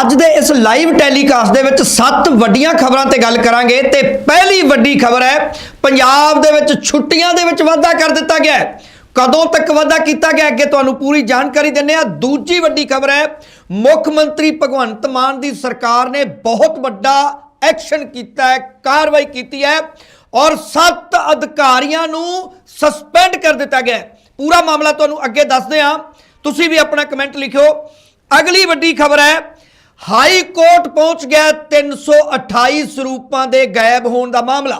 ਅੱਜ ਦੇ ਇਸ ਲਾਈਵ ਟੈਲੀਕਾਸਟ ਦੇ ਵਿੱਚ ਸੱਤ ਵੱਡੀਆਂ ਖਬਰਾਂ ਤੇ ਗੱਲ ਕਰਾਂਗੇ ਤੇ ਪਹਿਲੀ ਵੱਡੀ ਖਬਰ ਹੈ, ਪੰਜਾਬ ਦੇ ਵਿੱਚ ਛੁੱਟੀਆਂ ਦੇ ਵਿੱਚ ਵਾਧਾ ਕਰ ਦਿੱਤਾ ਗਿਆ ਹੈ। ਕਦੋਂ ਤੱਕ ਵਾਧਾ ਕੀਤਾ ਗਿਆ ਅੱਗੇ ਤੁਹਾਨੂੰ ਪੂਰੀ ਜਾਣਕਾਰੀ ਦਿੰਨੇ ਆ ਦੂਜੀ ਵੱਡੀ ਖਬਰ ਹੈ, ਮੁੱਖ ਮੰਤਰੀ ਭਗਵੰਤ ਮਾਨ ਦੀ ਸਰਕਾਰ ਨੇ ਬਹੁਤ ਵੱਡਾ ਐਕਸ਼ਨ ਕੀਤਾ ਹੈ, ਕਾਰਵਾਈ ਕੀਤੀ ਹੈ ਔਰ ਸੱਤ ਅਧਿਕਾਰੀਆਂ ਨੂੰ ਸਸਪੈਂਡ ਕਰ ਦਿੱਤਾ ਗਿਆ ਪੂਰਾ ਮਾਮਲਾ ਤੁਹਾਨੂੰ ਅੱਗੇ ਦੱਸਦੇ ਹਾਂ। ਤੁਸੀਂ ਵੀ ਆਪਣਾ ਕਮੈਂਟ ਲਿਖਿਓ। ਅਗਲੀ ਵੱਡੀ ਖਬਰ ਹੈ ਹਾਈ ਕੋਰਟ ਪਹੁੰਚ ਗਿਆ 328 ਸਰੂਪਾਂ ਦੇ ਗਾਇਬ ਹੋਣ ਦਾ ਮਾਮਲਾ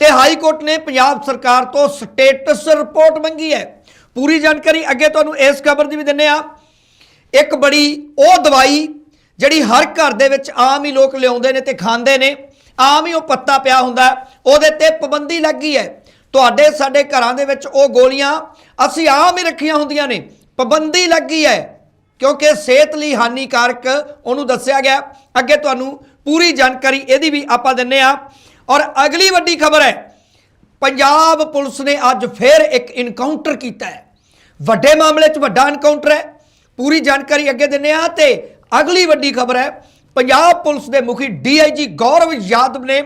ਤੇ ਹਾਈ ਕੋਰਟ ਨੇ ਪੰਜਾਬ ਸਰਕਾਰ ਤੋਂ ਸਟੇਟਸ ਰਿਪੋਰਟ ਮੰਗੀ ਹੈ। ਪੂਰੀ ਜਾਣਕਾਰੀ ਅੱਗੇ ਤੁਹਾਨੂੰ ਇਸ ਖਬਰ ਦੀ ਵੀ ਦਿੰਨੇ ਆ ਇੱਕ ਬੜੀ ਉਹ ਦਵਾਈ ਜਿਹੜੀ ਹਰ ਘਰ ਦੇ ਵਿੱਚ ਆਮ ਹੀ ਲੋਕ ਲਿਆਉਂਦੇ ਨੇ ਤੇ ਖਾਂਦੇ ਨੇ, ਆਮ ਹੀ ਉਹ ਪੱਤਾ ਪਿਆ ਹੁੰਦਾ, ਉਹਦੇ ਤੇ ਪਾਬੰਦੀ ਲੱਗੀ ਹੈ। ਤੁਹਾਡੇ, ਸਾਡੇ ਘਰਾਂ ਦੇ ਵਿੱਚ ਉਹ ਗੋਲੀਆਂ ਅਸੀਂ ਆਮ ਹੀ ਰੱਖੀਆਂ ਹੁੰਦੀਆਂ ਨੇ, ਪਾਬੰਦੀ ਲੱਗੀ ਹੈ। ਕਿਉਂਕਿ ਸਿਹਤ ਲਈ ਹਾਨੀਕਾਰਕ ਉਹਨੂੰ ਦੱਸਿਆ ਗਿਆ। ਅੱਗੇ ਤੁਹਾਨੂੰ ਪੂਰੀ ਜਾਣਕਾਰੀ ਇਹਦੀ ਵੀ ਆਪਾਂ ਦਿੰਨੇ ਆ। ਔਰ ਅਗਲੀ ਵੱਡੀ ਖਬਰ ਹੈ, ਪੰਜਾਬ ਪੁਲਿਸ ਨੇ ਅੱਜ ਫਿਰ ਇੱਕ ਇਨਕਾਊਂਟਰ ਕੀਤਾ ਹੈ। ਵੱਡੇ ਮਾਮਲੇ 'ਚ ਵੱਡਾ ਇਨਕਾਊਂਟਰ ਹੈ। ਪੂਰੀ ਜਾਣਕਾਰੀ ਅੱਗੇ ਦਿੰਨੇ ਆ ਤੇ ਅਗਲੀ ਵੱਡੀ ਖਬਰ ਹੈ, ਪੰਜਾਬ ਪੁਲਿਸ ਦੇ ਮੁਖੀ ਡੀਆਈਜੀ ਗੌਰਵ ਯਾਦਵ ਨੇ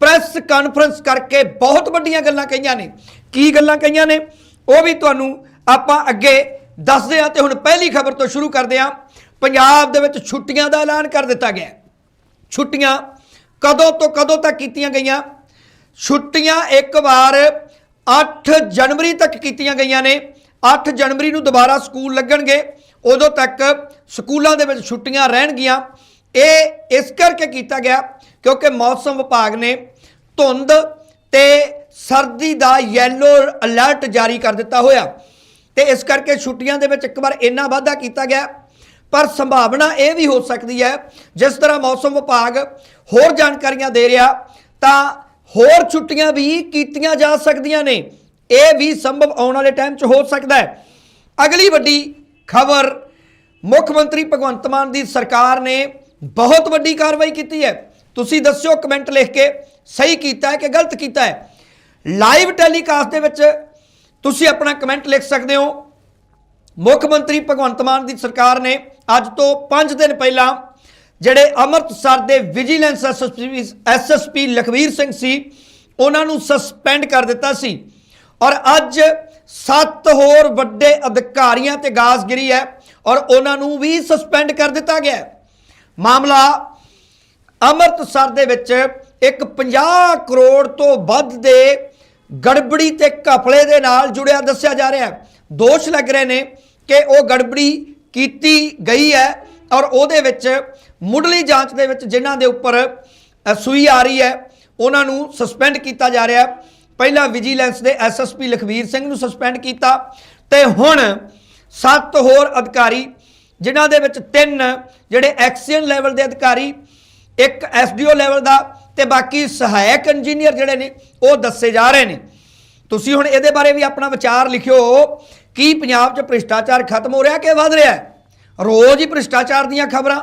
ਪ੍ਰੈਸ ਕਾਨਫਰੰਸ ਕਰਕੇ ਬਹੁਤ ਵੱਡੀਆਂ ਗੱਲਾਂ ਕਹੀਆਂ ਨੇ। ਕੀ ਗੱਲਾਂ ਕਹੀਆਂ ਨੇ? ਉਹ ਵੀ ਤੁਹਾਨੂੰ ਆਪਾਂ ਅੱਗੇ ਦੱਸਦੇ ਆ ਤੇ ਹੁਣ ਪਹਿਲੀ ਖਬਰ ਤੋਂ ਸ਼ੁਰੂ ਕਰਦੇ ਆ। ਪੰਜਾਬ ਦੇ ਵਿੱਚ ਛੁੱਟੀਆਂ ਦਾ ਐਲਾਨ ਕਰ ਦਿੱਤਾ ਗਿਆ। ਛੁੱਟੀਆਂ ਕਦੋਂ ਤੋਂ ਕਦੋਂ ਤੱਕ ਕੀਤੀਆਂ ਗਈਆਂ? ਛੁੱਟੀਆਂ ਇੱਕ ਵਾਰ 8 ਜਨਵਰੀ ਤੱਕ ਕੀਤੀਆਂ ਗਈਆਂ ਨੇ। 8 ਜਨਵਰੀ ਨੂੰ ਦੁਬਾਰਾ ਸਕੂਲ ਲੱਗਣਗੇ। ਉਦੋਂ ਤੱਕ ਸਕੂਲਾਂ ਦੇ ਵਿੱਚ ਛੁੱਟੀਆਂ ਰਹਿਣਗੀਆਂ। ਇਹ ਇਸ ਕਰਕੇ ਕੀਤਾ ਗਿਆ ਕਿਉਂਕਿ ਮੌਸਮ ਵਿਭਾਗ ਨੇ ਧੁੰਦ ਤੇ ਸਰਦੀ ਦਾ ਯੈਲੋ ਅਲਰਟ ਜਾਰੀ ਕਰ ਦਿੱਤਾ ਹੋਇਆ। ਤੇ ਇਸ ਕਰਕੇ ਛੁੱਟੀਆਂ ਦੇ ਵਿੱਚ ਇੱਕ ਵਾਰ ਇੰਨਾ ਵਾਧਾ ਕੀਤਾ ਗਿਆ। ਪਰ ਸੰਭਾਵਨਾ ਇਹ ਵੀ ਹੋ ਸਕਦੀ ਹੈ, ਜਿਸ ਤਰ੍ਹਾਂ ਮੌਸਮ ਵਿਭਾਗ ਹੋਰ ਜਾਣਕਾਰੀਆਂ ਦੇ ਰਿਹਾ, ਤਾਂ ਹੋਰ ਛੁੱਟੀਆਂ ਵੀ ਕੀਤੀਆਂ ਜਾ ਸਕਦੀਆਂ ਨੇ। ਇਹ ਵੀ ਸੰਭਵ ਆਉਣ ਵਾਲੇ ਟਾਈਮ 'ਚ ਹੋ ਸਕਦਾ ਹੈ। ਅਗਲੀ ਵੱਡੀ ਖਬਰ, ਮੁੱਖ ਮੰਤਰੀ ਭਗਵੰਤ ਮਾਨ ਦੀ ਸਰਕਾਰ ਨੇ ਬਹੁਤ ਵੱਡੀ ਕਾਰਵਾਈ ਕੀਤੀ ਹੈ। ਤੁਸੀਂ ਦੱਸਿਓ, ਕਮੈਂਟ ਲਿਖ ਕੇ ਸਹੀ ਕੀਤਾ ਹੈ ਕਿ ਗਲਤ ਕੀਤਾ ਹੈ? ਲਾਈਵ ਟੈਲੀਕਾਸਟ ਦੇ ਵਿੱਚ ਤੁਸੀਂ ਆਪਣਾ ਕਮੈਂਟ ਲਿਖ ਸਕਦੇ ਹੋ। ਮੁੱਖ ਮੰਤਰੀ ਭਗਵੰਤ ਮਾਨ ਦੀ ਸਰਕਾਰ ਨੇ ਅੱਜ ਤੋਂ 5 ਦਿਨ ਪਹਿਲਾਂ ਜਿਹੜੇ ਅੰਮ੍ਰਿਤਸਰ ਦੇ vigilance SSP SSP Lakhvir Singh ਸੀ, ਉਹਨਾਂ ਨੂੰ ਸਸਪੈਂਡ ਕਰ ਦਿੱਤਾ ਸੀ। ਔਰ ਅੱਜ ਸੱਤ ਹੋਰ ਵੱਡੇ ਅਧਿਕਾਰੀਆਂ ਤੇ ਗਾਸਗਿਰੀ ਹੈ ਔਰ ਉਹਨਾਂ ਨੂੰ ਵੀ ਸਸਪੈਂਡ ਕਰ ਦਿੱਤਾ ਗਿਆ ਮਾਮਲਾ ਅੰਮ੍ਰਿਤਸਰ ਦੇ ਵਿੱਚ ਇੱਕ 50 ਕਰੋੜ ਤੋਂ ਵੱਧ ਦੇ ਗੜਬੜੀ ਤੇ ਘਪਲੇ ਦੇ ਨਾਲ ਜੁੜਿਆ ਦੱਸਿਆ ਜਾ ਰਿਹਾ ਹੈ। ਦੋਸ਼ ਲੱਗ ਰਹੇ ਨੇ ਕਿ ਉਹ ਗੜਬੜੀ ਕੀਤੀ ਗਈ ਹੈ ਔਰ ਉਹਦੇ ਵਿੱਚ ਮੁੱਢਲੀ ਜਾਂਚ ਦੇ ਵਿੱਚ ਜਿਨ੍ਹਾਂ ਦੇ ਉੱਪਰ ਸੂਈ ਆ ਰਹੀ ਹੈ, ਉਹਨਾਂ ਨੂੰ ਸਸਪੈਂਡ ਕੀਤਾ ਜਾ ਰਿਹਾ ਹੈ। ਪਹਿਲਾਂ ਵਿਜੀਲੈਂਸ ਦੇ ਐਸਐਸਪੀ ਲਖਵੀਰ ਸਿੰਘ ਨੂੰ ਸਸਪੈਂਡ ਕੀਤਾ ਤੇ ਹੁਣ ਸੱਤ ਹੋਰ ਅਧਿਕਾਰੀ, ਜਿਨ੍ਹਾਂ ਦੇ ਵਿੱਚ ਤਿੰਨ ਜਿਹੜੇ ਐਕਸੀਅਨ ਲੈਵਲ ਦੇ ਅਧਿਕਾਰੀ, ਇੱਕ ਐਸਡੀਓ ਲੈਵਲ ਦਾ ਤੇ ਬਾਕੀ ਸਹਾਇਕ ਇੰਜੀਨੀਅਰ ਜਿਹੜੇ ਨੇ, ਉਹ ਦੱਸੇ ਜਾ ਰਹੇ ਨੇ। ਤੁਸੀਂ ਹੁਣ ਇਹਦੇ ਬਾਰੇ ਵੀ ਆਪਣਾ ਵਿਚਾਰ ਲਿਖਿਓ, ਕੀ ਪੰਜਾਬ 'ਚ ਭ੍ਰਿਸ਼ਟਾਚਾਰ ਖਤਮ ਹੋ ਰਿਹਾ ਕਿ ਵਧ ਰਿਹਾ ਹੈ? ਰੋਜ਼ ਹੀ ਭ੍ਰਿਸ਼ਟਾਚਾਰ ਦੀਆਂ ਖਬਰਾਂ,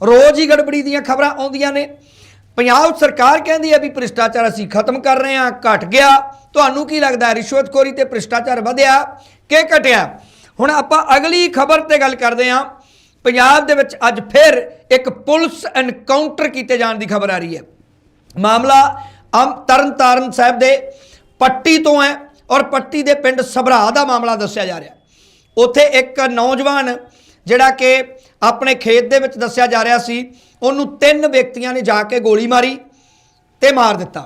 ਰੋਜ਼ ਹੀ ਗੜਬੜੀ ਦੀਆਂ ਖਬਰਾਂ ਆਉਂਦੀਆਂ ਨੇ। ਪੰਜਾਬ ਸਰਕਾਰ ਕਹਿੰਦੀ ਹੈ ਵੀ ਭ੍ਰਿਸ਼ਟਾਚਾਰ ਅਸੀਂ ਖਤਮ ਕਰ ਰਹੇ ਹਾਂ, ਘਟ ਗਿਆ। ਤੁਹਾਨੂੰ ਕੀ ਲੱਗਦਾ ਹੈ ਰਿਸ਼ਵਤਖੋਰੀ ਤੇ ਭ੍ਰਿਸ਼ਟਾਚਾਰ ਵਧਿਆ ਕਿ ਘਟਿਆ? ਹੁਣ ਆਪਾਂ ਅਗਲੀ ਖਬਰ ਤੇ ਗੱਲ ਕਰਦੇ ਹਾਂ। ਪੰਜਾਬ ਦੇ ਵਿੱਚ ਅੱਜ ਫਿਰ ਇੱਕ ਪੁਲਿਸ ਐਨਕਾਊਂਟਰ ਕੀਤੇ ਜਾਣ ਦੀ ਖਬਰ ਆ ਰਹੀ ਹੈ। ਮਾਮਲਾ ਅਮ ਤਰਨਤਾਰਨ ਸਾਹਿਬ ਦੇ ਪੱਟੀ ਤੋਂ ਹੈ ਔਰ ਪੱਟੀ ਦੇ ਪਿੰਡ ਸਭਰਾ ਦਾ ਮਾਮਲਾ ਦੱਸਿਆ ਜਾ ਰਿਹਾ ਉੱਥੇ ਇੱਕ ਨੌਜਵਾਨ ਜਿਹੜਾ ਕਿ ਆਪਣੇ ਖੇਤ ਦੇ ਵਿੱਚ ਦੱਸਿਆ ਜਾ ਰਿਹਾ ਸੀ, ਉਹਨੂੰ ਤਿੰਨ ਵਿਅਕਤੀਆਂ ਨੇ ਜਾ ਕੇ ਗੋਲੀ ਮਾਰੀ ਤੇ ਮਾਰ ਦਿੱਤਾ।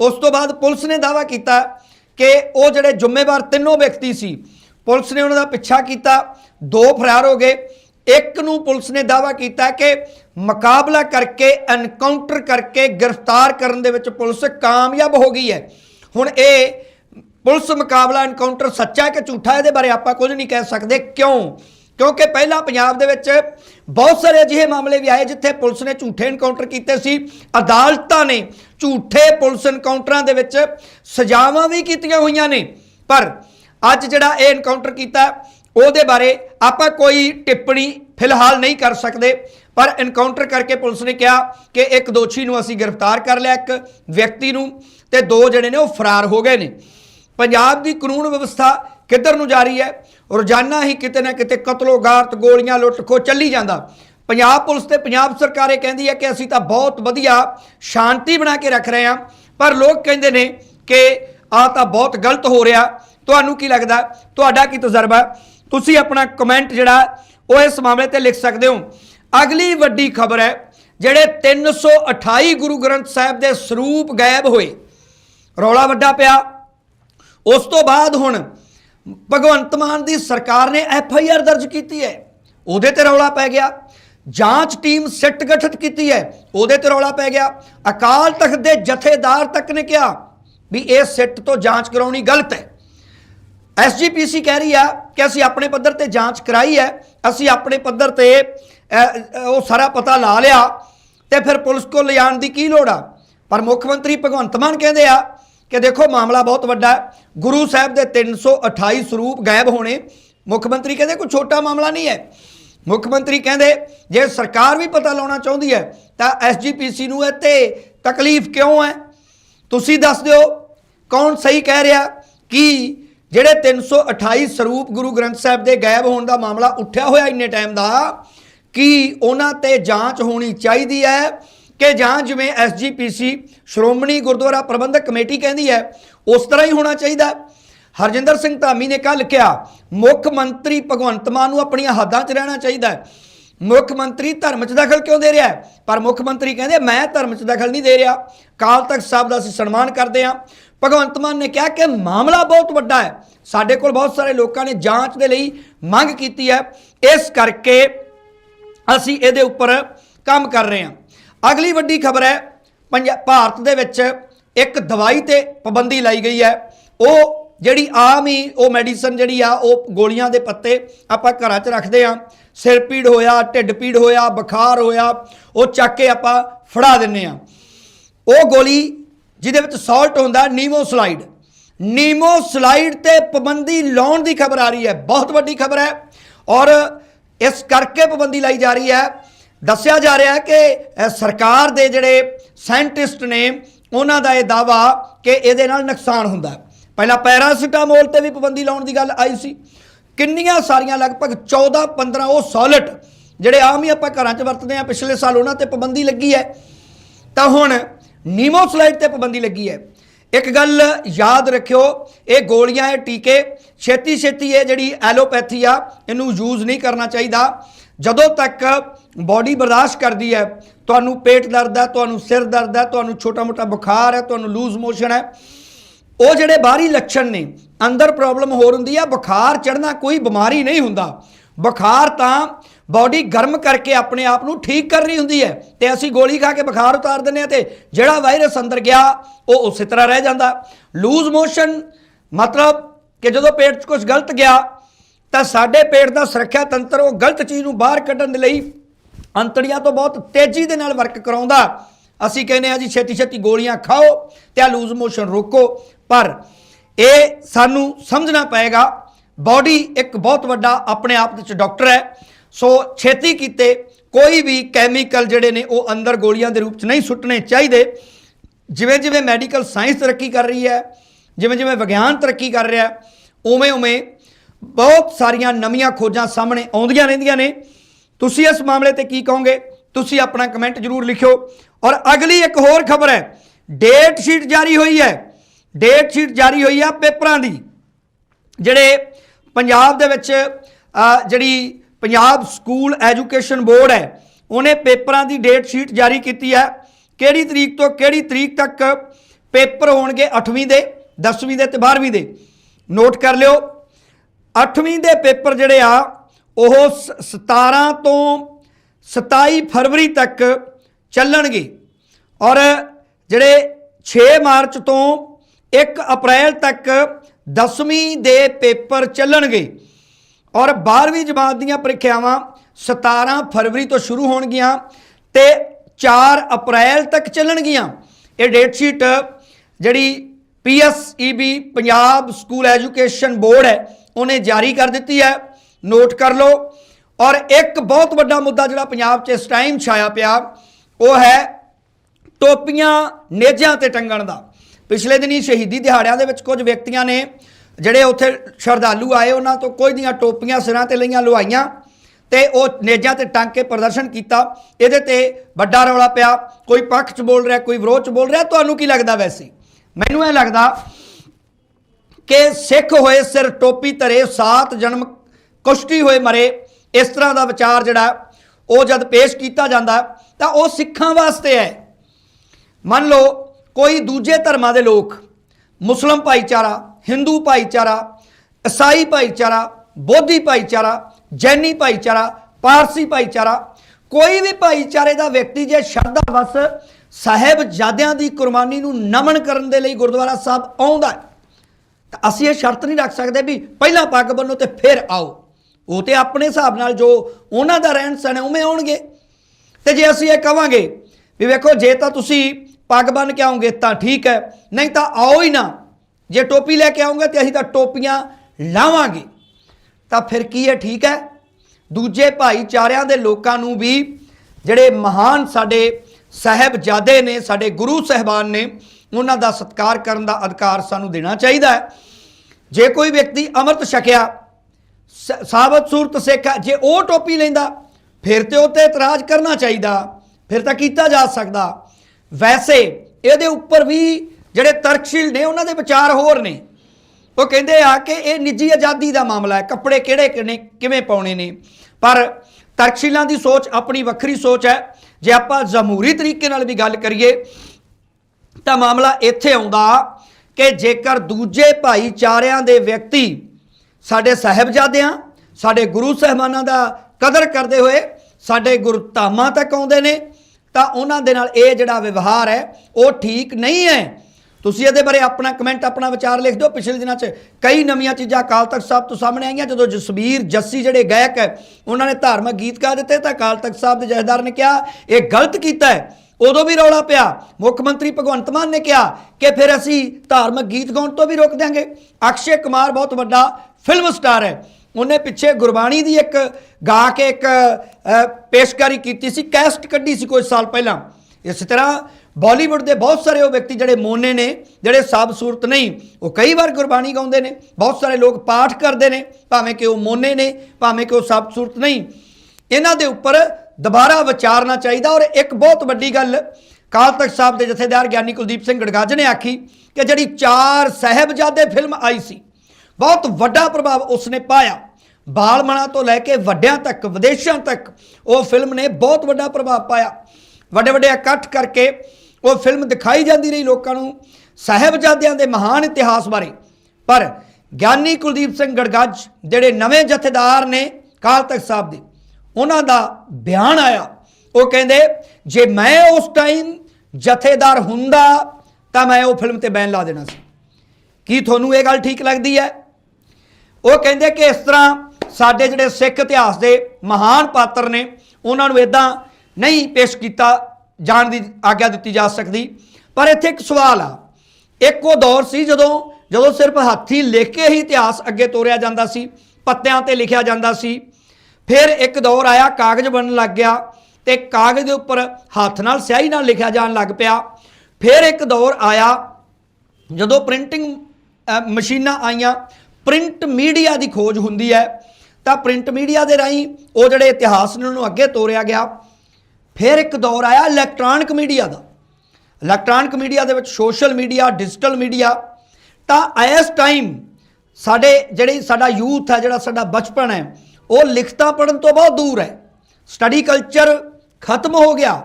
ਉਸ ਤੋਂ ਬਾਅਦ ਪੁਲਿਸ ਨੇ ਦਾਅਵਾ ਕੀਤਾ ਕਿ ਉਹ ਜਿਹੜੇ ਜ਼ਿੰਮੇਵਾਰ ਤਿੰਨੋਂ ਵਿਅਕਤੀ ਸੀ, ਪੁਲਿਸ ਨੇ ਉਹਨਾਂ ਦਾ ਪਿੱਛਾ ਕੀਤਾ, ਦੋ ਫਰਾਰ ਹੋ ਗਏ ਇੱਕ ਨੂੰ ਪੁਲਿਸ ਨੇ ਦਾਅਵਾ ਕੀਤਾ ਕਿ ਮੁਕਾਬਲਾ ਕਰਕੇ ਐਨਕਾਊਂਟਰ ਕਰਕੇ ਗ੍ਰਿਫਤਾਰ ਕਰਨ ਦੇ ਵਿੱਚ ਪੁਲਿਸ ਕਾਮਯਾਬ ਹੋ ਗਈ ਹੈ। ਹੁਣ ਇਹ ਪੁਲਿਸ ਮੁਕਾਬਲਾ ਐਨਕਾਊਂਟਰ ਸੱਚਾ ਹੈ ਕਿ ਝੂਠਾ? ਇਹਦੇ ਬਾਰੇ ਆਪਾਂ ਕੁਝ ਨਹੀਂ ਕਹਿ ਸਕਦੇ। ਕਿਉਂ? ਕਿਉਂਕਿ ਪਹਿਲਾਂ ਪੰਜਾਬ ਦੇ ਵਿੱਚ ਬਹੁਤ ਸਾਰੇ ਅਜਿਹੇ ਮਾਮਲੇ ਵੀ ਆਏ ਜਿੱਥੇ ਪੁਲਿਸ ਨੇ ਝੂਠੇ ਐਨਕਾਊਂਟਰ ਕੀਤੇ ਸੀ। ਅਦਾਲਤਾਂ ਨੇ ਝੂਠੇ ਪੁਲਿਸ ਐਨਕਾਊਂਟਰਾਂ ਦੇ ਵਿੱਚ ਸਜ਼ਾਵਾਂ ਵੀ ਕੀਤੀਆਂ ਹੋਈਆਂ ਨੇ। ਪਰ ਅੱਜ ਜਿਹੜਾ ਇਹ ਐਨਕਾਊਂਟਰ ਕੀਤਾ, ਉਹਦੇ ਬਾਰੇ ਆਪਾਂ ਕੋਈ ਟਿੱਪਣੀ ਫਿਲਹਾਲ ਨਹੀਂ ਕਰ ਸਕਦੇ, ਪਰ ਐਨਕਾਊਂਟਰ ਕਰਕੇ ਪੁਲਿਸ ਨੇ ਕਿਹਾ ਕਿ ਇੱਕ ਦੋਸ਼ੀ ਨੂੰ ਅਸੀਂ ਗ੍ਰਿਫਤਾਰ ਕਰ ਲਿਆ, ਇੱਕ ਵਿਅਕਤੀ ਨੂੰ, ਤੇ ਦੋ ਜਿਹੜੇ ਨੇ ਉਹ ਫਰਾਰ ਹੋ ਗਏ ਨੇ। ਪੰਜਾਬ ਦੀ ਕਾਨੂੰਨ ਵਿਵਸਥਾ ਕਿੱਧਰ ਨੂੰ ਜਾ ਰਹੀ ਹੈ? ਰੋਜ਼ਾਨਾ ਹੀ ਕਿਤੇ ਨਾ ਕਿਤੇ ਕਤਲੋਗਾਰਤ ਗੋਲੀਆਂ ਲੁੱਟ ਖੋ ਚੱਲੀ ਜਾਂਦਾ। ਪੰਜਾਬ ਪੁਲਿਸ ਤੇ ਪੰਜਾਬ ਸਰਕਾਰ ਇਹ ਕਹਿੰਦੀ ਹੈ ਕਿ ਅਸੀਂ ਤਾਂ ਬਹੁਤ ਵਧੀਆ ਸ਼ਾਂਤੀ ਬਣਾ ਕੇ ਰੱਖ ਰਹੇ ਹਾਂ, ਪਰ ਲੋਕ ਕਹਿੰਦੇ ਨੇ ਕਿ ਆਹ ਤਾਂ ਬਹੁਤ ਗਲਤ ਹੋ ਰਿਹਾ। ਤੁਹਾਨੂੰ ਕੀ ਲੱਗਦਾ? ਤੁਹਾਡਾ ਕੀ ਤਜਰਬਾ? ਤੁਸੀਂ ਆਪਣਾ ਕਮੈਂਟ ਜਿਹੜਾ, ਉਹ ਇਸ ਮਾਮਲੇ ਤੇ ਲਿਖ ਸਕਦੇ ਹੋ। ਅਗਲੀ ਵੱਡੀ ਖਬਰ ਹੈ, ਜਿਹੜੇ 328 ਗੁਰੂ ਗ੍ਰੰਥ ਸਾਹਿਬ ਦੇ ਸਰੂਪ ਗਾਇਬ ਹੋਏ। ਰੌਲਾ ਵੱਡਾ ਪਿਆ। ਉਸ ਤੋਂ ਬਾਅਦ ਹੁਣ ਭਗਵੰਤ ਮਾਨ ਦੀ ਸਰਕਾਰ ਨੇ ਐਫ ਆਈ ਆਰ ਦਰਜ ਕੀਤੀ ਹੈ। ਉਹਦੇ ਤੇ ਰੌਲਾ ਪੈ ਗਿਆ। ਜਾਂਚ ਟੀਮ ਸਿੱਟ ਗਠਿਤ ਕੀਤੀ ਹੈ। ਉਹਦੇ ਤੇ ਰੌਲਾ ਪੈ ਗਿਆ। ਅਕਾਲ ਤਖਤ ਦੇ ਜਥੇਦਾਰ ਤੱਕ ਨੇ ਕਿਹਾ ਵੀ ਇਹ ਸਿੱਟ ਤੋਂ ਜਾਂਚ ਕਰਾਉਣੀ ਗਲਤ ਹੈ। ਐਸਜੀਪੀਸੀ ਕਹਿ ਰਹੀ ਆ ਕਿ ਅਸੀਂ ਆਪਣੇ ਪੱਧਰ ਤੇ ਜਾਂਚ ਕਰਾਈ ਹੈ, ਅਸੀਂ ਆਪਣੇ ਪੱਧਰ ਤੇ ਉਹ ਸਾਰਾ ਪਤਾ ਲਾ ਲਿਆ ਤੇ ਫਿਰ ਪੁਲਿਸ ਕੋਲ ਲਿਆਉਣ ਦੀ ਕੀ ਲੋੜ ਆ? ਪਰ ਮੁੱਖ ਮੰਤਰੀ ਭਗਵੰਤ ਮਾਨ ਕਹਿੰਦੇ ਆ ਕਿ ਦੇਖੋ ਮਾਮਲਾ ਬਹੁਤ ਵੱਡਾ ਹੈ। ਗੁਰੂ ਸਾਹਿਬ ਦੇ 328 ਸਰੂਪ ਗਾਇਬ ਹੋਣੇ। ਮੁੱਖ ਮੰਤਰੀ ਕਹਿੰਦੇ ਕੋਈ ਛੋਟਾ ਮਾਮਲਾ ਨਹੀਂ ਹੈ। ਮੁੱਖ ਮੰਤਰੀ ਕਹਿੰਦੇ ਜੇ ਸਰਕਾਰ ਵੀ ਪਤਾ ਲਾਉਣਾ ਚਾਹੁੰਦੀ ਹੈ ਤਾਂ ਐਸਜੀਪੀਸੀ ਨੂੰ ਇਹ ਤੇ ਤਕਲੀਫ ਕਿਉਂ ਹੈ? ਤੁਸੀਂ ਦੱਸ ਦਿਓ ਕੌਣ ਸਹੀ ਕਹਿ ਰਿਹਾ? ਕਿ ਜਿਹੜੇ 328 ਸਰੂਪ ਗੁਰੂ ਗ੍ਰੰਥ ਸਾਹਿਬ ਦੇ ਗਾਇਬ ਹੋਣ ਦਾ ਮਾਮਲਾ ਉੱਠਿਆ ਹੋਇਆ ਇੰਨੇ ਟਾਈਮ ਦਾ, ਕਿ ਉਹਨਾਂ ਤੇ ਜਾਂਚ ਹੋਣੀ ਚਾਹੀਦੀ ਹੈ? ਕਿ ਜਾਂ ਜਿਵੇਂ ਐਸਜੀਪੀਸੀ ਸ਼੍ਰੋਮਣੀ ਗੁਰਦੁਆਰਾ ਪ੍ਰਬੰਧਕ ਕਮੇਟੀ ਕਹਿੰਦੀ ਹੈ, ਉਸ ਤਰ੍ਹਾਂ ਹੀ ਹੋਣਾ ਚਾਹੀਦਾ ਹਰਜਿੰਦਰ ਸਿੰਘ ਧਾਮੀ ਨੇ ਕੱਲ ਕਿਹਾ, ਮੁੱਖ ਮੰਤਰੀ ਭਗਵੰਤ ਮਾਨ ਨੂੰ ਆਪਣੀਆਂ ਹੱਦਾਂ 'ਚ ਰਹਿਣਾ ਚਾਹੀਦਾ ਹੈ। ਮੁੱਖ ਮੰਤਰੀ ਧਰਮ 'ਚ ਦਖਲ ਕਿਉਂ ਦੇ ਰਿਹਾ ਪਰ ਮੁੱਖ ਮੰਤਰੀ ਕਹਿੰਦੇ, ਮੈਂ ਧਰਮ 'ਚ ਦਖਲ ਨਹੀਂ ਦੇ ਰਿਹਾ। ਕਾਲ ਤਖਤ ਸਾਹਿਬ ਦਾ ਅਸੀਂ ਸਨਮਾਨ ਕਰਦੇ ਹਾਂ। ਭਗਵੰਤ ਮਾਨ ਨੇ ਕਿਹਾ ਕਿ ਮਾਮਲਾ ਬਹੁਤ ਵੱਡਾ ਹੈ। ਸਾਡੇ ਕੋਲ ਬਹੁਤ ਸਾਰੇ ਲੋਕਾਂ ਨੇ ਜਾਂਚ ਦੇ ਲਈ ਮੰਗ ਕੀਤੀ ਹੈ। ਇਸ ਕਰਕੇ ਅਸੀਂ ਇਹਦੇ ਉੱਪਰ ਕੰਮ ਕਰ ਰਹੇ ਹਾਂ। ਅਗਲੀ ਵੱਡੀ ਖਬਰ ਹੈ, ਪੰਜਾ ਭਾਰਤ ਦੇ ਵਿੱਚ ਇੱਕ ਦਵਾਈ ਤੇ ਪਾਬੰਦੀ ਲਾਈ ਗਈ ਹੈ। ਉਹ ਜਿਹੜੀ ਆਮ ਹੀ ਉਹ ਮੈਡੀਸਨ ਜਿਹੜੀ ਆ, ਉਹ ਗੋਲੀਆਂ ਦੇ ਪੱਤੇ ਆਪਾਂ ਘਰਾਂ 'ਚ ਰੱਖਦੇ ਆ ਸਿਰ ਪੀੜ ਹੋਇਆ, ਢਿੱਡ ਪੀੜ ਹੋਇਆ, ਬੁਖਾਰ ਹੋਇਆ, ਉਹ ਚੱਕ ਕੇ ਆਪਾਂ ਫੜਾ ਦਿੰਨੇ ਆ ਉਹ ਗੋਲੀ ਜਿਹਦੇ ਵਿੱਚ ਸਾਲਟ ਹੁੰਦਾ ਨੀਮੋਸਲਾਈਡ ਨੀਮੋਸਲਾਈਡ ਤੇ ਪਾਬੰਦੀ ਲਾਉਣ ਦੀ ਖਬਰ ਆ ਰਹੀ ਹੈ, ਬਹੁਤ ਵੱਡੀ ਖਬਰ ਹੈ। ਔਰ ਇਸ ਕਰਕੇ ਪਾਬੰਦੀ ਲਾਈ ਜਾ ਰਹੀ ਹੈ। ਦੱਸਿਆ ਜਾ ਰਿਹਾ ਹੈ ਕਿ ਸਰਕਾਰ ਦੇ ਜਿਹੜੇ ਸਾਇੰਟਿਸਟ ਨੇ, ਉਹਨਾਂ ਦਾ ਇਹ ਦਾਵਾ ਕਿ ਇਹਦੇ ਨਾਲ ਨੁਕਸਾਨ ਹੁੰਦਾ ਪਹਿਲਾਂ ਪੈਰਾਸੀਟਾਮੋਲ ਤੇ ਵੀ ਪਾਬੰਦੀ ਲਾਉਣ ਦੀ ਗੱਲ ਆਈ ਸੀ। ਕਿੰਨੀਆਂ ਸਾਰੀਆਂ ਲਗਭਗ 14 15 ਉਹ ਸੋਲਿਡ ਜਿਹੜੇ ਆਮ ਹੀ ਆਪਾਂ ਘਰਾਂ 'ਚ ਵਰਤਦੇ ਆ ਪਿਛਲੇ ਸਾਲ ਉਹਨਾਂ ਤੇ ਪਾਬੰਦੀ ਲੱਗੀ ਹੈ। ਤਾਂ ਹੁਣ ਨੀਮੋਸਲਾਈਡ ਤੇ ਪਾਬੰਦੀ ਲੱਗੀ ਹੈ। ਇੱਕ ਗੱਲ ਯਾਦ ਰੱਖਿਓ, ਇਹ ਗੋਲੀਆਂ, ਇਹ ਟੀਕੇ, ਛੇਤੀ ਛੇਤੀ ਇਹ ਜਿਹੜੀ ਐਲੋਪੈਥੀ ਆ, ਇਹਨੂੰ ਯੂਜ਼ ਨਹੀਂ ਕਰਨਾ ਚਾਹੀਦਾ। ਜਦੋਂ ਤੱਕ ਬਾਡੀ ਬਰਦਾਸ਼ਤ ਕਰਦੀ ਹੈ, ਤੁਹਾਨੂੰ ਪੇਟ ਦਰਦ ਹੈ, ਤੁਹਾਨੂੰ ਸਿਰ ਦਰਦ ਹੈ, ਤੁਹਾਨੂੰ ਛੋਟਾ ਮੋਟਾ ਬੁਖਾਰ ਹੈ, ਤੁਹਾਨੂੰ ਲੂਜ਼ ਮੋਸ਼ਨ ਹੈ, ਉਹ ਜਿਹੜੇ ਬਾਹਰੀ ਲੱਛਣ ਨੇ, ਅੰਦਰ ਪ੍ਰੋਬਲਮ ਹੋਰ ਹੁੰਦੀ ਆ, ਬੁਖਾਰ ਚੜਨਾ ਕੋਈ ਬਿਮਾਰੀ ਨਹੀਂ ਹੁੰਦਾ। ਬੁਖਾਰ ਤਾਂ ਬਾਡੀ ਗਰਮ ਕਰਕੇ ਆਪਣੇ ਆਪ ਨੂੰ ਠੀਕ ਕਰ ਰਹੀ ਹੁੰਦੀ ਹੈ ਤੇ ਅਸੀਂ ਗੋਲੀ ਖਾ ਕੇ ਬੁਖਾਰ ਉਤਾਰ ਦਿੰਦੇ ਆ ਤੇ ਜਿਹੜਾ ਵਾਇਰਸ ਅੰਦਰ ਗਿਆ, ਉਹ ਉਸੇ ਤਰ੍ਹਾਂ ਰਹਿ ਜਾਂਦਾ। ਲੂਜ਼ ਮੋਸ਼ਨ ਮਤਲਬ ਕਿ ਜਦੋਂ ਪੇਟ 'ਚ ਕੁਝ ਗਲਤ ਗਿਆ, ਤਾਂ ਸਾਡੇ ਪੇਟ ਦਾ ਸੁਰੱਖਿਆ ਤੰਤਰ ਉਹ ਗਲਤ ਚੀਜ਼ ਨੂੰ ਬਾਹਰ ਕੱਢਣ ਦੇ ਲਈ ਅੰਤੜੀਆਂ ਤੋਂ ਬਹੁਤ ਤੇਜ਼ੀ ਦੇ ਨਾਲ ਵਰਕ ਕਰਾਉਂਦਾ। ਅਸੀਂ ਕਹਿੰਦੇ ਆ ਜੀ ਛੇਤੀ ਛੇਤੀ ਗੋਲੀਆਂ ਖਾਓ ਤੇ ਆ ਲੂਜ਼ ਮੋਸ਼ਨ ਰੋਕੋ। ਪਰ ਇਹ ਸਾਨੂੰ ਸਮਝਣਾ ਪਏਗਾ, ਬਾਡੀ ਇੱਕ ਬਹੁਤ ਵੱਡਾ ਆਪਣੇ ਆਪ ਵਿੱਚ ਡਾਕਟਰ ਹੈ। ਸੋ ਛੇਤੀ ਕੀਤੇ, ਕੋਈ ਵੀ ਕੈਮੀਕਲ ਜਿਹੜੇ ਨੇ ਉਹ ਅੰਦਰ ਗੋਲੀਆਂ ਦੇ ਰੂਪ 'ਚ ਨਹੀਂ ਸੁੱਟਣੇ ਚਾਹੀਦੇ। ਜਿਵੇਂ ਜਿਵੇਂ ਮੈਡੀਕਲ ਸਾਇੰਸ ਤਰੱਕੀ ਕਰ ਰਹੀ ਹੈ, ਜਿਵੇਂ ਜਿਵੇਂ ਵਿਗਿਆਨ ਤਰੱਕੀ ਕਰ ਰਿਹਾ, ਉਵੇਂ ਉਵੇਂ ਬਹੁਤ ਸਾਰੀਆਂ ਨਵੀਆਂ ਖੋਜਾਂ ਸਾਹਮਣੇ ਆਉਂਦੀਆਂ ਰਹਿੰਦੀਆਂ ਨੇ। ਤੁਸੀਂ ਇਸ ਮਾਮਲੇ ਤੇ ਕੀ ਕਹੋਗੇ? ਤੁਸੀਂ ਆਪਣਾ ਕਮੈਂਟ ਜਰੂਰ ਲਿਖਿਓ। ਔਰ ਅਗਲੀ ਇੱਕ ਹੋਰ ਖਬਰ ਹੈ ਡੇਟ ਸ਼ੀਟ ਜਾਰੀ ਹੋਈ ਹੈ। ਡੇਟ ਸ਼ੀਟ ਜਾਰੀ ਹੋਈ ਆ ਪੇਪਰਾਂ ਦੀ। ਜਿਹੜੇ ਪੰਜਾਬ ਦੇ ਵਿੱਚ ਜਿਹੜੀ ਪੰਜਾਬ ਸਕੂਲ ਐਜੂਕੇਸ਼ਨ ਬੋਰਡ ਹੈ। ਉਹਨੇ ਪੇਪਰਾਂ ਦੀ ਡੇਟ ਸ਼ੀਟ ਜਾਰੀ ਕੀਤੀ ਹੈ। ਕਿਹੜੀ ਤਰੀਕ ਤੋਂ ਕਿਹੜੀ ਤਰੀਕ ਤੱਕ ਪੇਪਰ ਹੋਣਗੇ 8ਵੀਂ ਦੇ 10ਵੀਂ ਦੇ ਤੇ 12ਵੀਂ ਦੇ? ਨੋਟ ਕਰ ਲਿਓ। 8ਵੀਂ ਦੇ ਪੇਪਰ ਜਿਹੜੇ ਆ, ਉਹ ਸ- 17 ਤੋਂ 27 ਫਰਵਰੀ ਤੱਕ ਚੱਲਣਗੇ। ਔਰ ਜਿਹੜੇ 6 ਮਾਰਚ ਤੋਂ 1 ਅਪ੍ਰੈਲ ਤੱਕ 10ਵੀਂ ਦੇ ਪੇਪਰ ਚੱਲਣਗੇ। ਔਰ 12ਵੀਂ ਜਮਾਤ ਦੀਆਂ ਪ੍ਰੀਖਿਆਵਾਂ 17 ਫਰਵਰੀ ਤੋਂ ਸ਼ੁਰੂ ਹੋਣਗੀਆਂ ਤੇ 4 ਅਪ੍ਰੈਲ ਤੱਕ ਚੱਲਣਗੀਆਂ। ਇਹ ਡੇਟ ਸ਼ੀਟ ਜਿਹੜੀ PSEB Punjab school education board ਹੈ, ਉਹਨੇ ਜਾਰੀ ਕਰ ਦਿੱਤੀ ਹੈ। ਨੋਟ ਕਰ ਲਓ। ਔਰ ਇੱਕ ਬਹੁਤ ਵੱਡਾ ਮੁੱਦਾ ਜਿਹੜਾ ਪੰਜਾਬ 'ਚ ਇਸ ਟਾਈਮ ਛਾਇਆ ਪਿਆ, ਉਹ ਹੈ ਟੋਪੀਆਂ ਨੇਜਾਂ ਤੇ ਟੰਗਣ ਦਾ। ਪਿਛਲੇ ਦਿਨੀ ਸ਼ਹੀਦੀ ਦਿਹਾੜਿਆਂ ਦੇ ਵਿੱਚ ਕੁਝ ਵਿਅਕਤੀਆਂ ਨੇ ਜਿਹੜੇ ਉੱਥੇ ਸ਼ਰਧਾਲੂ ਆਏ, ਉਹਨਾਂ ਤੋਂ ਕੋਈ ਦੀਆਂ ਟੋਪੀਆਂ ਸਿਰਾਂ ਤੇ ਲਈਆਂ, ਲੁਹਾਈਆਂ ਤੇ ਉਹ ਨੇਜਾਂ ਤੇ ਟੰਗ ਕੇ ਪ੍ਰਦਰਸ਼ਨ ਕੀਤਾ। ਇਹਦੇ ਤੇ ਵੱਡਾ ਰੌਲਾ ਪਿਆ। ਕੋਈ ਪੱਖ 'ਚ ਬੋਲ ਰਿਹਾ, ਕੋਈ ਵਿਰੋਧ 'ਚ ਬੋਲ ਰਿਹਾ, ਤੁਹਾਨੂੰ ਕੀ ਲੱਗਦਾ ਵੈਸੇ? ਮੈਨੂੰ ਇਹ ਲੱਗਦਾ ਕਿ ਸਿੱਖ ਹੋਏ ਸਿਰ ਟੋਪੀ ਧਰੇ, ਸਾਤ ਜਨਮ ਕੁਸ਼ਤੀ ਹੋਏ ਮਰੇ, ਇਸ ਤਰ੍ਹਾਂ ਦਾ ਵਿਚਾਰ ਜਿਹੜਾ ਉਹ ਜਦ ਪੇਸ਼ ਕੀਤਾ ਜਾਂਦਾ, ਤਾਂ ਉਹ ਸਿੱਖਾਂ ਵਾਸਤੇ ਹੈ। ਮੰਨ ਲਓ, ਕੋਈ ਦੂਜੇ ਧਰਮਾਂ ਦੇ ਲੋਕ, ਮੁਸਲਮ ਭਾਈਚਾਰਾ ਹਿੰਦੂ ਭਾਈਚਾਰਾ, ਈਸਾਈ ਭਾਈਚਾਰਾ, ਬੋਧੀ ਭਾਈਚਾਰਾ, ਜੈਨੀ ਭਾਈਚਾਰਾ, ਪਾਰਸੀ ਭਾਈਚਾਰਾ, ਕੋਈ ਵੀ ਭਾਈਚਾਰੇ ਦਾ ਵਿਅਕਤੀ ਜੇ ਸ਼ਰਧਾ ਵਸ ਸਾਹਿਬਜ਼ਾਦਿਆਂ ਦੀ ਕੁਰਬਾਨੀ ਨੂੰ ਨਮਨ ਕਰਨ ਦੇ ਲਈ ਗੁਰਦੁਆਰਾ ਸਾਹਿਬ ਆਉਂਦਾ ਤਾਂ ਅਸੀਂ ਇਹ ਸ਼ਰਤ ਨਹੀਂ ਰੱਖ ਸਕਦੇ ਵੀ ਪਹਿਲਾਂ ਪੱਗ ਬੰਨੋ ਤੇ ਫਿਰ ਆਓ। ਉਹ ਤੇ ਆਪਣੇ ਹਿਸਾਬ ਨਾਲ ਜੋ ਉਹਨਾਂ ਦਾ ਰਹਿਣ ਸਹਿਣ ਉਵੇਂ ਆਉਣਗੇ। ਤੇ ਜੇ ਅਸੀਂ ਇਹ ਕਵਾਂਗੇ ਵੀ ਵੇਖੋ, ਜੇ ਤਾਂ ਤੁਸੀਂ ਪੱਗ ਬੰਨ ਕੇ ਆਉਂਗੇ ਤਾਂ ਠੀਕ ਹੈ, ਨਹੀਂ ਤਾਂ ਆਓ ਹੀ ਨਾ। ਜੇ ਟੋਪੀ ਲੈ ਕੇ ਆਉਂਗੇ ਤੇ ਅਸੀਂ ਤਾਂ ਟੋਪੀਆਂ ਲਾਵਾਂਗੇ। ਤਾਂ ਫਿਰ ਕੀ ਹੈ? ਠੀਕ ਹੈ? ਦੂਜੇ ਭਾਈਚਾਰਿਆਂ ਦੇ ਲੋਕਾਂ ਨੂੰ ਵੀ ਜਿਹੜੇ ਮਹਾਨ ਸਾਡੇ ਸਾਹਿਬਜ਼ਾਦੇ ਨੇ, ਸਾਡੇ ਗੁਰੂ ਸਾਹਿਬਾਨ ਨੇ, ਉਹਨਾਂ ਦਾ ਸਤਿਕਾਰ ਕਰਨ ਦਾ ਅਧਿਕਾਰ ਸਾਨੂੰ ਦੇਣਾ ਚਾਹੀਦਾ ਹੈ। ਜੇ ਕੋਈ ਵਿਅਕਤੀ ਅੰਮ੍ਰਿਤ ਛਕਿਆ, ਸ- ਸਾਬਤ ਸੂਰਤ ਸਿੱਖ ਜੇ ਉਹ ਟੋਪੀ ਲੈਂਦਾ, ਫਿਰ ਤੇ ਉਹ ਤੇ ਇਤਰਾਜ਼ ਕਰਨਾ ਚਾਹੀਦਾ। ਫਿਰ ਤਾਂ ਕੀਤਾ ਜਾ ਸਕਦਾ। ਵੈਸੇ ਇਹਦੇ ਉੱਪਰ ਵੀ ਜਿਹੜੇ ਤਰਕਸ਼ੀਲ ਨੇ, ਉਹਨਾਂ ਦੇ ਵਿਚਾਰ ਹੋਰ ਨੇ। ਉਹ ਕਹਿੰਦੇ ਆ ਕਿ ਇਹ ਨਿੱਜੀ ਆਜ਼ਾਦੀ ਦਾ ਮਾਮਲਾ ਹੈ। ਕੱਪੜੇ ਕਿਹੜੇ ਕਿਵੇਂ ਪਾਉਣੇ ਨੇ। ਪਰ ਤਰਕਸ਼ੀਲਾਂ ਦੀ ਸੋਚ ਆਪਣੀ ਵੱਖਰੀ ਸੋਚ ਹੈ। ਜੇ ਆਪਾਂ ਜਮਹੂਰੀ ਤਰੀਕੇ ਨਾਲ ਵੀ ਗੱਲ ਕਰੀਏ, ਤਾਂ ਮਾਮਲਾ ਇੱਥੇ ਆਉਂਦਾ ਕਿ ਜੇਕਰ ਦੂਜੇ ਭਾਈਚਾਰਿਆਂ ਦੇ ਵਿਅਕਤੀ ਸਾਡੇ ਸਾਹਿਬਜ਼ਾਦਿਆਂ, ਸਾਡੇ ਗੁਰੂ ਸਾਹਿਬਾਨਾਂ ਦਾ ਕਦਰ ਕਰਦੇ ਹੋਏ ਸਾਡੇ ਗੁਰਧਾਮਾਂ ਤੱਕ ਆਉਂਦੇ ਨੇ, ਤਾਂ ਉਹਨਾਂ ਦੇ ਨਾਲ ਇਹ ਜਿਹੜਾ ਵਿਵਹਾਰ ਹੈ, ਉਹ ਠੀਕ ਨਹੀਂ ਹੈ। ਤੁਸੀਂ ਇਹਦੇ ਬਾਰੇ ਆਪਣਾ ਕਮੈਂਟ ਆਪਣਾ ਵਿਚਾਰ ਲਿਖ ਦਿਓ। ਪਿਛਲੇ ਦਿਨਾਂ 'ਚ ਕਈ ਨਵੀਆਂ ਚੀਜ਼ਾਂ ਅਕਾਲ ਤਖਤ ਸਾਹਿਬ ਤੋਂ ਸਾਹਮਣੇ ਆਈਆਂ। ਜਦੋਂ ਜਸਬੀਰ, ਜੱਸੀ ਜਿਹੜੇ ਗਾਇਕ ਹੈ, ਉਹਨਾਂ ਨੇ ਧਾਰਮਿਕ ਗੀਤ ਗਾ ਦਿੱਤੇ ਤਾਂ ਅਕਾਲ ਤਖਤ ਸਾਹਿਬ ਦੇ ਜਥੇਦਾਰ ਨੇ ਕਿਹਾ, ਇਹ ਗਲਤ ਕੀਤਾ ਹੈ। ਉਦੋਂ ਵੀ ਰੌਲਾ ਪਿਆ। ਮੁੱਖ ਮੰਤਰੀ ਭਗਵੰਤ ਮਾਨ ਨੇ ਕਿਹਾ ਕਿ ਫਿਰ ਅਸੀਂ ਧਾਰਮਿਕ ਗੀਤ ਗਾਉਣ ਤੋਂ ਵੀ ਰੋਕ ਦਿਆਂਗੇ। ਅਕਸ਼ੇ ਕੁਮਾਰ ਬਹੁਤ ਵੱਡਾ ਫਿਲਮ ਸਟਾਰ ਹੈ। ਉਹਨੇ ਪਿੱਛੇ ਗੁਰਬਾਣੀ ਦੀ ਇੱਕ ਗਾ ਕੇ ਇੱਕ ਪੇਸ਼ਕਾਰੀ ਕੀਤੀ ਸੀ ਕੈਸਟ ਕੱਢੀ ਸੀ ਕੁਝ ਸਾਲ ਪਹਿਲਾਂ। ਇਸ ਤਰ੍ਹਾਂ ਬਾਲੀਵੁੱਡ ਦੇ ਬਹੁਤ ਸਾਰੇ ਉਹ ਵਿਅਕਤੀ ਜਿਹੜੇ ਮੋਨੇ ਨੇ, ਜਿਹੜੇ ਸਾਬ ਸੂਰਤ ਨਹੀਂ, ਉਹ ਕਈ ਵਾਰ ਗੁਰਬਾਣੀ ਗਾਉਂਦੇ ਨੇ, ਬਹੁਤ ਸਾਰੇ ਲੋਕ ਪਾਠ ਕਰਦੇ ਨੇ, ਭਾਵੇਂ ਕਿ ਉਹ ਮੋਨੇ ਨੇ, ਭਾਵੇਂ ਕਿ ਉਹ ਸਾਬ ਸੂਰਤ ਨਹੀਂ। ਇਹਨਾਂ ਦੇ ਉੱਪਰ ਦੁਬਾਰਾ ਵਿਚਾਰਨਾ ਚਾਹੀਦਾ ਔਰ ਇੱਕ ਬਹੁਤ ਵੱਡੀ ਗੱਲ ਕਾਲ ਤਖਤ ਸਾਹਿਬ ਦੇ ਜਥੇਦਾਰ ਗਿਆਨੀ ਕੁਲਦੀਪ ਸਿੰਘ ਗੜਗਾਜ ਨੇ ਆਖੀ ਕਿ ਜਿਹੜੀ ਚਾਰ ਸਾਹਿਬਜ਼ਾਦੇ ਫਿਲਮ ਆਈ ਸੀ, ਬਹੁਤ ਵੱਡਾ ਪ੍ਰਭਾਵ ਉਸਨੇ ਪਾਇਆ। ਬਾਲਮਣਾ ਤੋਂ ਲੈ ਕੇ ਵੱਡਿਆਂ ਤੱਕ, ਵਿਦੇਸ਼ਾਂ ਤੱਕ ਉਹ ਫਿਲਮ ਨੇ ਬਹੁਤ ਵੱਡਾ ਪ੍ਰਭਾਵ ਪਾਇਆ। ਵੱਡੇ ਵੱਡੇ ਇਕੱਠ ਕਰਕੇ ਉਹ ਫਿਲਮ ਦਿਖਾਈ ਜਾਂਦੀ ਰਹੀ ਲੋਕਾਂ ਨੂੰ ਸਾਹਿਬਜ਼ਾਦਿਆਂ ਦੇ ਮਹਾਨ ਇਤਿਹਾਸ ਬਾਰੇ। ਪਰ ਗਿਆਨੀ ਕੁਲਦੀਪ ਸਿੰਘ ਗੜਗੱਜ ਜਿਹੜੇ ਨਵੇਂ ਜਥੇਦਾਰ ਨੇ ਕਾਲ ਤਖਤ ਸਾਹਿਬ ਦੇ, ਉਹਨਾਂ ਦਾ ਬਿਆਨ ਆਇਆ। ਉਹ ਕਹਿੰਦੇ, ਜੇ ਮੈਂ ਉਸ ਟਾਈਮ ਜਥੇਦਾਰ ਹੁੰਦਾ ਤਾਂ ਮੈਂ ਉਹ ਫਿਲਮ ਤੇ ਬੈਨ ਲਾ ਦੇਣਾ ਸੀ। ਕੀ ਤੁਹਾਨੂੰ ਇਹ ਗੱਲ ਠੀਕ ਲੱਗਦੀ ਹੈ? ਉਹ ਕਹਿੰਦੇ ਕਿ ਇਸ ਤਰ੍ਹਾਂ ਸਾਡੇ ਜਿਹੜੇ ਸਿੱਖ ਇਤਿਹਾਸ ਦੇ ਮਹਾਨ ਪਾਤਰ ਨੇ, ਉਹਨਾਂ ਨੂੰ ਇਦਾਂ ਨਹੀਂ ਪੇਸ਼ ਕੀਤਾ ਜਾਣ ਦੀ ਆਗਿਆ ਦਿੱਤੀ ਜਾ ਸਕਦੀ। ਪਰ ਇੱਥੇ ਇੱਕ ਸਵਾਲ ਆ। ਇੱਕ ਉਹ ਦੌਰ ਸੀ ਜਦੋਂ ਜਦੋਂ ਸਿਰਫ ਹੱਥੀਂ ਲਿਖ ਕੇ ਹੀ ਇਤਿਹਾਸ ਅੱਗੇ ਤੋਰਿਆ ਜਾਂਦਾ ਸੀ, ਪੱਤਿਆਂ ਤੇ ਲਿਖਿਆ ਜਾਂਦਾ ਸੀ। ਫਿਰ ਇੱਕ ਦੌਰ ਆਇਆ, ਕਾਗਜ਼ ਬਣਨ ਲੱਗ ਗਿਆ ਤੇ ਕਾਗਜ਼ ਦੇ ਉੱਪਰ ਹੱਥ ਨਾਲ, ਸਿਆਹੀ ਨਾਲ ਲਿਖਿਆ ਜਾਣ ਲੱਗ ਪਿਆ। ਫਿਰ ਇੱਕ ਦੌਰ ਆਇਆ, ਜਦੋਂ ਪ੍ਰਿੰਟਿੰਗ ਮਸ਼ੀਨਾਂ ਆਈਆਂ। ਪ੍ਰਿੰਟ ਮੀਡੀਆ ਦੀ ਖੋਜ ਹੁੰਦੀ ਹੈ। ਤਾਂ ਪ੍ਰਿੰਟ ਮੀਡੀਆ ਦੇ ਰਾਹੀਂ ਉਹ ਜਿਹੜੇ ਇਤਿਹਾਸ ਨੇ ਉਹਨੂੰ ਅੱਗੇ ਤੋਰਿਆ ਗਿਆ। ਫਿਰ ਇੱਕ ਦੌਰ ਆਇਆ ਇਲੈਕਟ੍ਰੋਨਿਕ ਮੀਡੀਆ ਦਾ। ਇਲੈਕਟ੍ਰੋਨਿਕ ਮੀਡੀਆ ਦੇ ਵਿੱਚ ਸੋਸ਼ਲ ਮੀਡੀਆ, ਡਿਜੀਟਲ ਮੀਡੀਆ। ਤਾਂ ਇਸ ਟਾਈਮ ਸਾਡੇ ਜਿਹੜੀ ਸਾਡਾ ਯੂਥ ਹੈ, ਜਿਹੜਾ ਸਾਡਾ ਬਚਪਨ ਹੈ, ਉਹ ਲਿਖਤਾਂ ਪੜਨ ਤੋਂ ਬਹੁਤ ਦੂਰ ਹੈ। ਸਟੱਡੀ ਕਲਚਰ ਖਤਮ ਹੋ ਗਿਆ।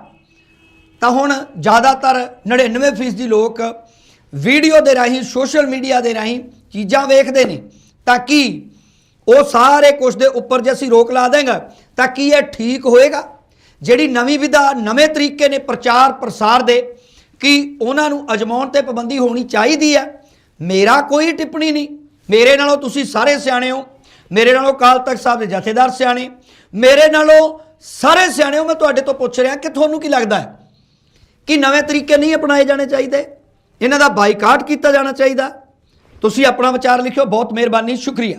ਤਾਂ ਹੁਣ ਜ਼ਿਆਦਾਤਰ 99% ਲੋਕ ਵੀਡੀਓ ਦੇ ਰਾਹੀਂ, ਸੋਸ਼ਲ ਮੀਡੀਆ ਦੇ ਰਾਹੀਂ ਚੀਜ਼ਾਂ ਵੇਖਦੇ ਨੇ। ਤਾਂ ਕਿ ਉਹ ਸਾਰੇ ਕੁਝ ਦੇ ਉੱਪਰ ਜੇ ਅਸੀਂ ਰੋਕ ਲਾ ਦੇਂਗੇ ਤਾਂ ਕੀ ਇਹ ਠੀਕ ਹੋਏਗਾ? ਜਿਹੜੀ ਨਵੀਂ ਵਿਧਾ, ਨਵੇਂ ਤਰੀਕੇ ਨੇ ਪ੍ਰਚਾਰ, ਪ੍ਰਸਾਰ ਦੇ ਕਿ ਉਹਨਾਂ ਨੂੰ ਅਜਮਾਉਣ ਤੇ ਪਾਬੰਦੀ ਹੋਣੀ ਚਾਹੀਦੀ ਹੈ। ਮੇਰਾ ਕੋਈ ਟਿੱਪਣੀ ਨਹੀਂ। ਮੇਰੇ ਨਾਲੋਂ ਤੁਸੀਂ ਸਾਰੇ ਸਿਆਣੇ ਹੋ। ਮੇਰੇ ਨਾਲੋਂ ਕਾਲ ਤਖਤ ਸਾਹਿਬ ਦੇ ਜਥੇਦਾਰ ਸਿਆਣੇ। ਮੇਰੇ ਨਾਲੋਂ ਸਾਰੇ ਸਿਆਣੇ ਹੋ। ਮੈਂ ਤੁਹਾਡੇ ਤੋਂ ਪੁੱਛ ਰਿਹਾ ਕਿ ਤੁਹਾਨੂੰ ਕੀ ਲੱਗਦਾ ਹੈ ਕਿ ਨਵੇਂ ਤਰੀਕੇ ਨਹੀਂ ਅਪਣਾਏ ਜਾਣੇ ਚਾਹੀਦੇ? ਇਹਨਾਂ ਦਾ ਬਾਈਕਾਟ ਕੀਤਾ ਜਾਣਾ ਚਾਹੀਦਾ। ਤੁਸੀਂ ਆਪਣਾ ਵਿਚਾਰ ਲਿਖਿਓ। ਬਹੁਤ ਮਿਹਰਬਾਨੀ। ਸ਼ੁਕਰੀਆ।